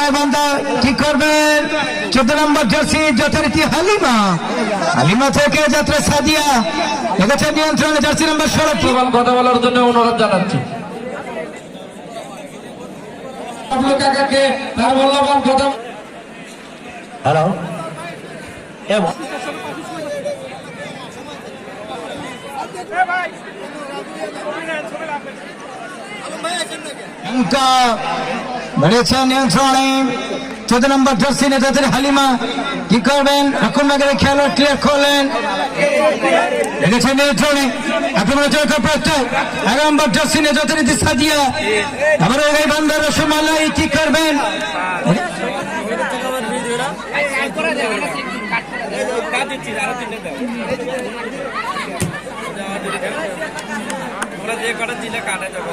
গাইবান্ধা কি করবেন চোদ্দ নম্বর জার্সি যথারীতি হালিমা। হালিমা থেকে যাত্রা সাদিয়া। এগেছে নিয়ন্ত্রণে জার্সি নম্বর ষোলো। কথা বলার জন্য অনুরোধ জানাচ্ছি। হ্যালো। অঙ্ক বেড়েছে নিয়ন্ত্রণে। চোদ্দ নম্বর জার্সি নেতাদের হালিমা কি করবেন? এখন আগে খেলোয়াড় ক্লিয়ার করলেন। রেখেছে নিয়ন্ত্রণে। প্রস্তুত এগারো নম্বর জার্সি নেতাদের সাদিয়া আবার এই বান্দার রসমালাই কি করবেন? ওরা যে কটা দিলে কাটা যাবে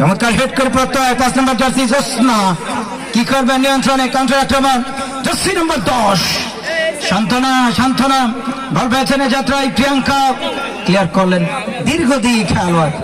চমৎকার হেড করে প্রত্যয় পাঁচ নম্বর জার্সি জোসনা কি করবে নিয়ন্ত্রণে? কাউন্টার আক্রমণ জার্সি নম্বর দশ। সান্ত্বনা সান্ত্বনা। বল পেয়েছেন যাত্রায় প্রিয়াঙ্কা। ক্লিয়ার করলেন। দীর্ঘদিন খেলোয়াড়।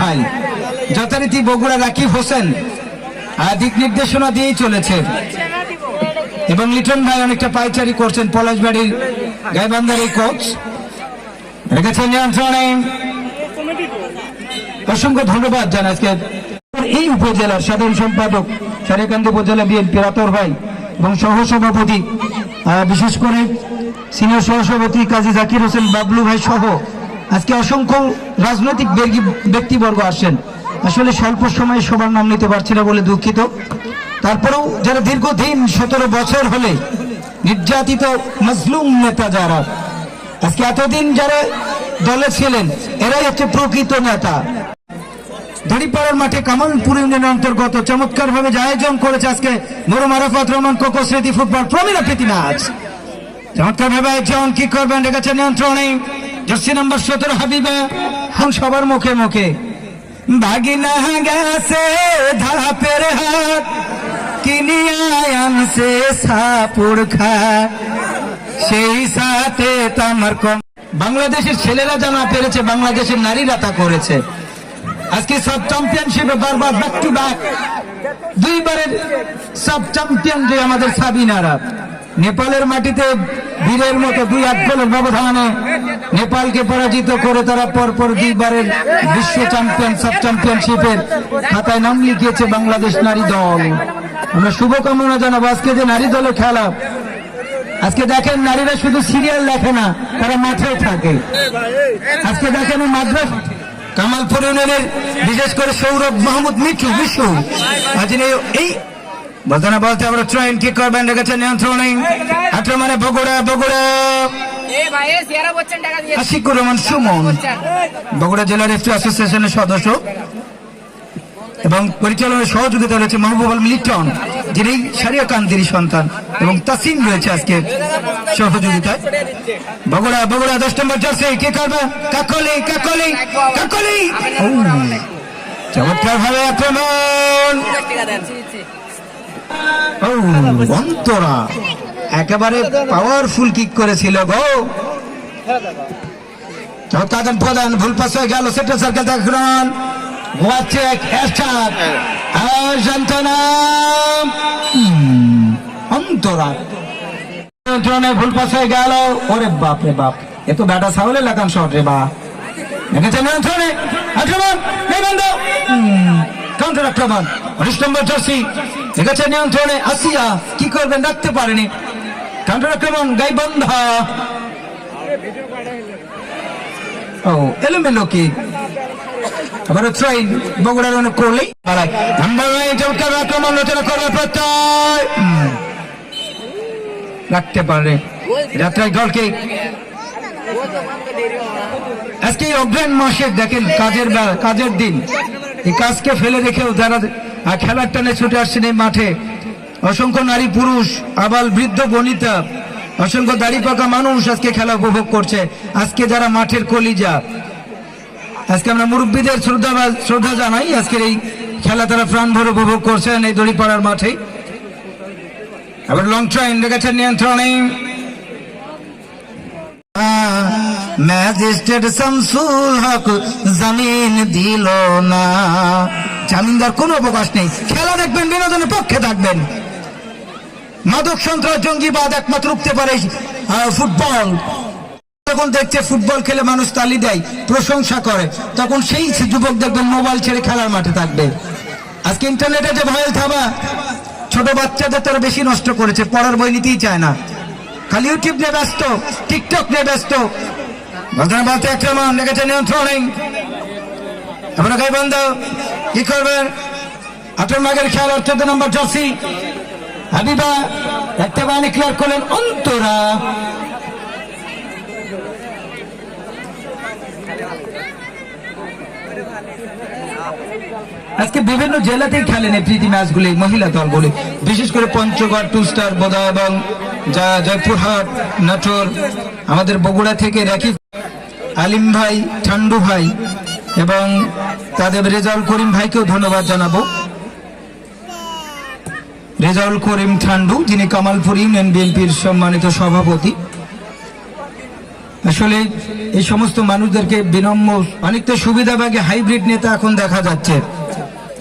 ভাই, যথারীতি বগুড়া রাকিব হোসেন দিক নির্দেশনা দিয়েই চলেছে। এবং লিটন ভাই অনেকটা পাইচারি করছেন পলাশবাড়ির গাইবান্ধার এই কোচ রেখেছেন নিয়ন্ত্রণে অসংখ্য ধন্যবাদ জানাই আজকে। এই উপজেলার সাধারণ সম্পাদক উপজেলা বিএনপি রাতর ভাই এবং সহসভাপতি বিশেষ করে সিনিয়র সহসভাপতি কাজী জাকির হোসেন বাবলু ভাই সহ আজকে অসংখ্য রাজনৈতিক ব্যক্তিবর্গ আসছেন। আসলে স্বল্প সময়ে সবার নাম নিতে পারছি না বলে দুঃখিত। তারপরেও যারা দীর্ঘদিন সতেরো বছর হলে নির্যাতিত মজলুম নেতা যারা আজকে এতদিন যারা দলে ছিলেন, এরাই হচ্ছে প্রকৃত নেতা। দড়িপাড়ার মাঠে কামালপুর ইউনিয়নের অন্তর্গত চমৎকার ভাবে আয়োজন করেছে আজকে মরু মারাফত রহমান কোকো স্মৃতি ফুটবল প্রমিলা প্রীতি ম্যাচ চমৎকার ভাবে আয়োজন, কি করবেন রেখেছে নিয়ন্ত্রণে? জার্সি নাম্বার সতেরো, হাবিবা। এখন সবার মুখে মুখে ভাগিনা গেছে ধাপের হাত কিনিয়া আনছে সাপুর খা সেই সাথে তামার কম বাংলাদেশের ছেলেরা জানা পেরেছে, বাংলাদেশের নারীরা তা করেছে। আজকে সাব চ্যাম্পিয়নশিপে বারবার ব্যাক টু ব্যাক দুইবারের সাব চ্যাম্পিয়ন যে আমাদের সাবিনারা। নেপালের মাটিতে বীরের মতো দুই এক গোলের ব্যবধানে নেপালকে পরাজিত করে তারা পরপর দুইবারের বিশ্ব চ্যাম্পিয়ন সাব চ্যাম্পিয়নশিপের খাতায় নাম লিখিয়েছে বাংলাদেশ নারী দল। আমরা শুভকামনা জানাব আজকে যে নারী দলে খেলা। আজকে দেখেন নারীরা শুধু সিরিয়াল দেখে না তারা মাঠে থাকে। আজকে দেখেন মাদ্রাস কামালপুর ইউনিয়নের বিশেষ করে সৌরভ মাহমুদ মিঠু বিশু আজ এই- এই বলতে আমরা ট্রেন কি করবেন রেখেছে নিয়ন্ত্রণে। আক্রমণে বগুড়া বগুড়া। আশিকুর রহমান সুমন। বগুড়া জেলা রেফারি অ্যাসোসিয়েশনের সদস্য। এবং পরিচালনার সহযোগিতা রয়েছে মাহবুব আলম লিটন যিনি সারিয়া কান্দির সন্তান। এবং তাসিম রয়েছে আজকে সহযোগিতায়। বগুড়া বগুড়া দশ নম্বর জার্সি, কে করবে? কাকলি কাকলি কাকলি! চমৎকার ভাবে আক্রমণ! অন্তরা, একেবারে পাওয়ারফুল কিক করেছিল গো। চমৎকার, প্রধান, ভুল পাস হয়ে গেল সেটা সার্কেল আক্রমণ গোয়াচ্ছে এক হ্যাশট্যাগ অন্তরা নিয়ন্ত্রণে ভুল হয়ে গেল। ওরে বাপ রে বাপ। এ তো ব্যাটা সাহলে লাগান শট রে বা দেখেছে নিয়ন্ত্রণে আক্রমণ, এই বন্ধ। কাউন্টার আক্রমণ। উনিশ নম্বর জার্সি দেখেছে নিয়ন্ত্রণে আসিয়া কি করবেন রাখতে পারেনি। কাউন্টার আক্রমণ, গাই বন্ধা। ও, এলোমেলো কি? বগুড়ার অনেক করলেই পালায় নাম্বার চমৎকার আক্রমণ রচনা করবে প্রত্যয়। রাখতে পারে। যাত্রায় দলকে আজকে অগ্রাণ মাসে দেখেন কাজের বেলা কাজের দিন। এই কাজকে ফেলে রেখেও যারা খেলার টানে ছুটে আসছেন এই মাঠে অসংখ্য নারী পুরুষ আবাল বৃদ্ধ বনিতা অসংখ্য দাড়ি পাকা মানুষ আজকে খেলা উপভোগ করছে। আজকে যারা মাঠের কলিজা আজকে আমরা মুরব্বীদের শ্রদ্ধা শ্রদ্ধা জানাই। আজকের এই খেলা তারা প্রাণ ভরে উপভোগ করছেন এই দড়িপাড়ার মাঠে। আবার লং ট্রাইন নিয়ন্ত্রণে। ম্যাজিস্ট্রেট শামসুল হক জামিন দিল না। জামিনদার কোনো অবকাশ নেই। খেলা দেখবেন, বিনোদনের পক্ষে থাকবেন। মাদক সন্ত্রাস, জঙ্গিবাদ একমাত্র রুখতে পারে ফুটবল। যখন দেখছে ফুটবল খেলে মানুষ তালি দেয়, প্রশংসা করে, তখন সেই যুবক দেখবেন মোবাইল ছেড়ে খেলার মাঠে থাকবে। আজকে ইন্টারনেটে যে ভয়েল থাবা ছোট বাচ্চাদের তারা বেশি নষ্ট করেছে, পড়ার বই নিতেই চায় না। খালি ইউটিউব নিয়ে ব্যস্ত টিকটক নিয়ে ব্যস্ত। বলতে একটা নিয়ন্ত্রণে বন্ধ, কি আপনার খেয়াল নম্বর একটা অন্তরা। আজকে বিভিন্ন জেলাতেই খেলেন এই প্রীতি ম্যাচগুলি, মহিলা দলগুলি বিশেষ করে পঞ্চগড় টু স্টার বোদা এবং জয়পুরহাট, নাটোর, আমাদের বগুড়া থেকে রাখি আলিম ভাই, ঠান্ডু ভাই এবং তাদের রেজাউল করিম ভাইকেও ধন্যবাদ জানাব। রেজাউল করিম ঠান্ডু, যিনি কামালপুর ইউনিয়ন বিএনপির সম্মানিত সভাপতি। আসলে এই সমস্ত মানুষদেরকে বিনম্র, অনেকটা সুবিধাভাগে হাইব্রিড নেতা এখন দেখা যাচ্ছে।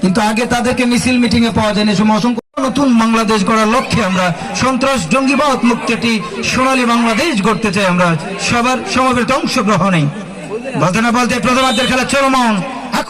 কিন্তু আগে তাদেরকে মিছিল মিটিংয়ে পাওয়া যায় না সময় অসংখ্য নতুন বাংলাদেশ গড়ার লক্ষ্যে আমরা সন্ত্রাস, জঙ্গিবাদ মুক্ত একটি সোনালী বাংলাদেশ গড়তে চাই আমরা। সবার সমাবেশ অংশগ্রহণে। বলতে না বলতে প্রথমার্ধের খেলা চলমান।